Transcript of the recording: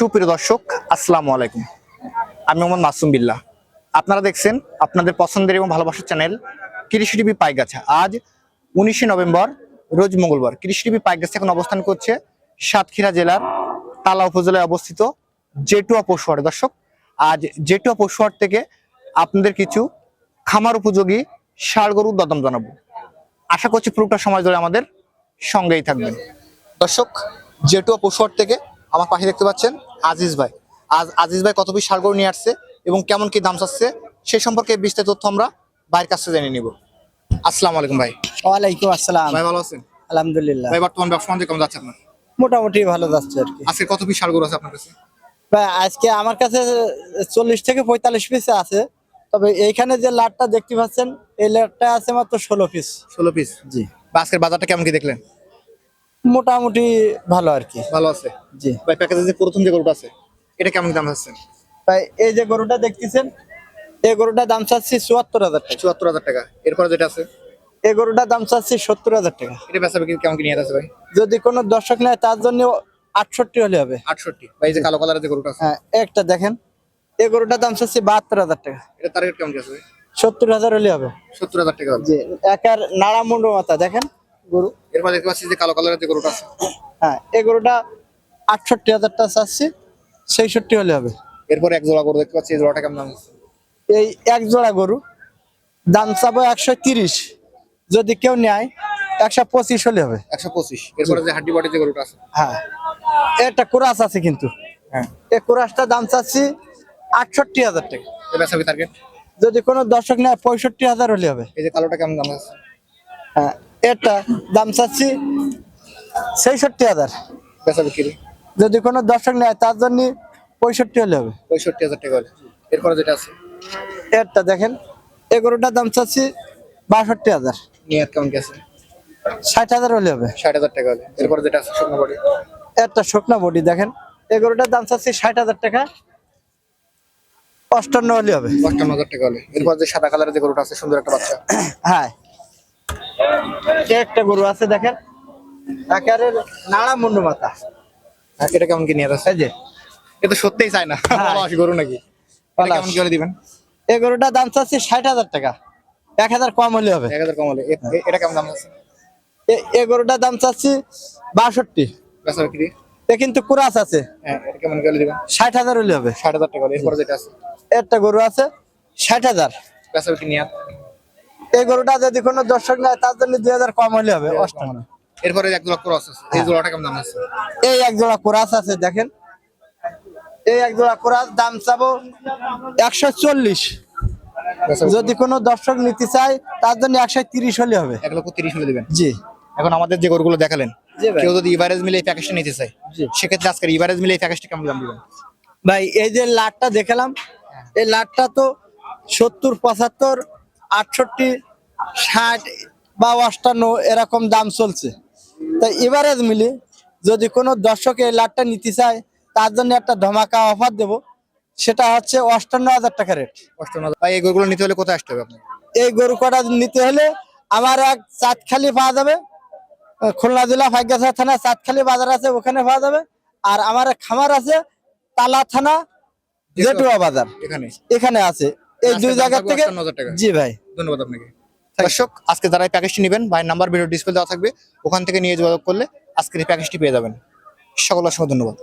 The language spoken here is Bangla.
সুপ্রিয় দর্শক, আসসালামু আলাইকুম। আমি মোহাম্মদ মাসুম বিল্লাহ। আপনারা দেখছেন আপনাদের পছন্দের এবং ভালোবাসার চ্যানেল কৃষি টিভি পাইগাছা। আজ উনিশে নভেম্বর, রোজ মঙ্গলবার। কৃষি টিভি পাইগাছা এখন অবস্থান করছে সাতক্ষীরা জেলার তালা উপজেলায় অবস্থিত জেটুয়া পশুহাট দর্শক, আজ জেটুয়া পশুহাট থেকে আপনাদের কিছু খামার উপযোগী ষাড় গরুর দদম জানাব। আশা করছি পুরোটা সময় ধরে আমাদের সঙ্গেই থাকবেন। দর্শক, জেটুয়া পশুহাট থেকে আমার পাশে দেখতে পাচ্ছেন আজিজ ভাই। আজ আজিজ ভাই কত পিস ষাড় গরু নিয়ে আসছে এবং কেমন কি দাম চাচ্ছে সে সম্পর্কে বিস্তারিত তথ্য আমরা ভাইয়ের কাছ থেকে জেনে নিব। আসসালামু আলাইকুম ভাই। ওয়ালাইকুম আসসালাম। ভাই ভালো আছেন? আলহামদুলিল্লাহ। ভাই বর্তমান ব্যবসা কেমন যাচ্ছে আপনার? মোটামুটি ভালো যাচ্ছে আর কি। আজকে কত পিস ষাড় গরু আছে আপনার কাছে? ভাই, আজকে আমার কাছে চল্লিশ থেকে পঁয়তাল্লিশ পিস আছে। তবে এইখানে যে লাটটা দেখতে পাচ্ছেন এই লাটটা আছে মাত্র ষোলো পিস। ষোলো পিস? জি। আজকের বাজারটা কেমন কি দেখলেন? মোটামুটি ভালো আর কি। ভালো আছে? জি। ভাই প্যাকেজে যে প্রথম যে গরুটা আছে এটা কেমন দাম যাচ্ছে? ভাই এই যে গরুটা দেখতেছেন এই গরুটার দাম চাচ্ছি চুয়াত্তর হাজার টাকা। চুয়াত্তর হাজার টাকা। এরপরে যেটা আছে? এই গরুটার দাম চাচ্ছি সত্তর হাজার টাকা। এটা বেচা বিক্রি কেমন কি নিয়ে আছে ভাই? যদি কোনো দর্শক নেয় তার জন্য আটষট্টি হলে হবে। আটষট্টি। ভাই এই যে কালো কালারের যে গরুটা আছে? হ্যাঁ একটা দেখেন। এই গরুটার দাম চাচ্ছি বাহাত্তর হাজার টাকা। এটা টার্গেট কেমন কি আছে ভাই? সত্তর হাজার হলে হবে। সত্তর হাজার টাকা। জি একার নাড়া মুন্ডু মাথা দেখেন। গরু। এরপর দেখতে পাচ্ছি যে কালো কালারের যে গরুটা আছে। হ্যাঁ এই গরুটা আটষট্টি হাজার টাকা চাচ্ছি সেইষট্টি হলে হবে। এরপর এক জোড়া গরু দেখতে পাচ্ছি এই জোড়াটা কেমন দাম? এই এক জোড়া গরু দাম চাবো একশো তিরিশ। যদি কেউ নেয় একশো পঁচিশ হলে হবে। একশো পঁচিশ। এরপরে যে হাড্ডি বাটি যে গরুটা আছে। হ্যাঁ একটা কোরাস আছে কিন্তু। হ্যাঁ। এই কোরাসটা দাম চাচ্ছি আটষট্টি হাজার টাকা। এটা টার্গেট যদি কোনো দর্শক নেয় পঁয়ষট্টি হাজার হলে হবে। এই যে কালোটা কেমন দাম আছে? হ্যাঁ এটা দাম চাচ্ছি ছেষট্টি হাজার। বেচা বিক্রি? যদি কোনো দর্শক নেয় তার জন্য পঁয়ষট্টি হলে হবে। পঁয়ষট্টি হাজার টাকা হলে। এরপরে যেটা আছে? একটা দেখেন এই গরুটার দাম চাচ্ছি বাষট্টি হাজার। নিয়ে কেমন গেছে ষাট হাজার হলে হবে। ষাট হাজার টাকা হলে। এরপরে যেটা আছে শুকনো বডি? একটা শুকনো বডি দেখেন এই গরুটার দাম চাচ্ছি ষাট হাজার টাকা। অষ্টান্ন হলে হবে। অষ্টান্ন হাজার টাকা হলে। এরপর যে সাদা কালারের যে গরুটা আছে সুন্দর একটা বাচ্চা। হ্যাঁ একটা গরু আছে দেখেন? একেবারে নাড়া মুন্ডু মাথা। এটা কেমন কি নিয়ে এই যে এ তো সত্যিই চায় না। হ্যাঁ। পলাশ গরু নাকি? কেমন কি হলে দিবেন? এই গরুটার দাম চাচ্ছি ষাট হাজার টাকা। এক হাজার কম হলে হবে। এক হাজার কম হলে। এটা কেমন দাম আছে এই গরুটার দাম চাচ্ছি বাষট্টি। কিন্তু কুরাস আছে। হ্যাঁ এটা কেমন কি হলে দিবেন? ষাট হাজার হলে হবে। ষাট হাজার টাকা এরপরে যেটা আছে? একটা গরু আছে ষাট হাজার। এই গরুটা যদি কোনো দর্শক নেয় তার জন্য দুই হাজার কম হলে হবে অষ্টান্ন এরপরে এক জোড়া ক্রস আছে এই জোড়াটা কেমন দাম আছে? এই এক জোড়া কোরাস আছে দেখেন। এই এক জোড়া কোরাস দাম চাবো একশো চল্লিশ। যদি কোনো দর্শক নিতে চায় তার জন্য একশো তিরিশ হলে হবে। এক লক্ষ তিরিশ হলে দেবেন? জি। এখন আমাদের যে গরুগুলো দেখালেন কেউ যদি ইভারেজ মিলে এই প্যাকেজটা নিতে চায়। সেক্ষেত্রে আজকের ইভারেজ মিলে এই প্যাকেজটা কেমন দাম দিবেন? ভাই এই যে লাটটা দেখালাম এই লাটটা তো সত্তর পঁচাত্তর আটষট্টি ষাট বা অষ্টান্ন এরকম দাম চলছে। তাই এভারেজ মিলে যদি কোনো দর্শক এই লাটটা নিতে চায় তার জন্য একটা ধমাকা অফার দেব। সেটা হচ্ছে অষ্টান্ন হাজার টাকা রেট। অষ্টান্ন হাজার। ভাই এই গরুগুলো নিতে হলে কোথায় আসতে হবে আপনার এই গরু কটা নিতে হলে আমার এক চাঁদখালি পাওয়া যাবে খুলনা জেলা ভাগ্যাসা থানা চাঁদখালি বাজার আছে ওখানে পাওয়া যাবে। আর আমার এক খামার আছে তালা থানা জেটুয়া বাজার। এখানে। এখানে আছে। এই দুই জায়গা থেকে জি ভাই। ধন্যবাদ আপনাকে। দর্শক আজকে যারা এই প্যাকেজটি নেবেন ভাইয়ের নাম্বার ভিডিও ডিসপ্লে দেওয়া থাকবে ওখান থেকে নিয়ে যোগাযোগ করলে আজকের এই প্যাকেজটি পেয়ে যাবেন। সকল অসংখ্য ধন্যবাদ।